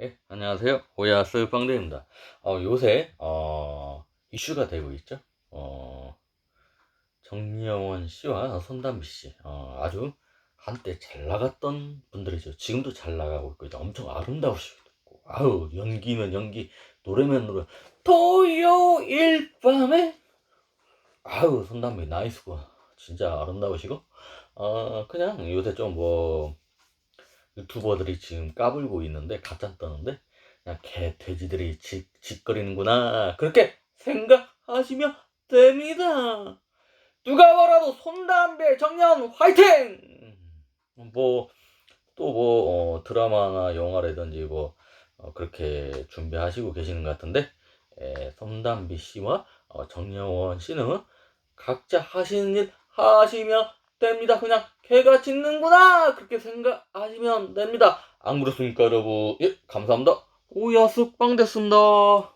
예, 안녕하세요. 호야스 빵대입니다. 어, 요새, 어, 이슈가 되고 있죠. 어, 정여원 씨와 손담비 씨. 어, 아주 한때 잘 나갔던 분들이죠. 지금도 잘 나가고 있고, 이제 엄청 아름다우시고 있고, 아우, 연기면 연기, 노래면 노래. 토요일 밤에, 아우, 손담비 나이스고, 진짜 아름다우시고, 어, 그냥 요새 좀 뭐, 유튜버들이 지금 까불고 있는데 가짜 떠는데 그냥 개 돼지들이 직, 직거리는구나. 그렇게 생각하시면 됩니다. 누가 뭐라도 손담배 정년 화이팅! 뭐 또뭐 드라마나 영화라든지 뭐 어, 그렇게 준비하시고 계시는 것 같은데 에, 손담비 씨와 어, 정여원 씨는 각자 하시는 일 하시면 됩니다. 그냥 개가 짖는구나 그렇게 생각하시면 됩니다. 안 그렇습니까, 여러분? 예, 감사합니다. 오야 쑥빵 됐습니다.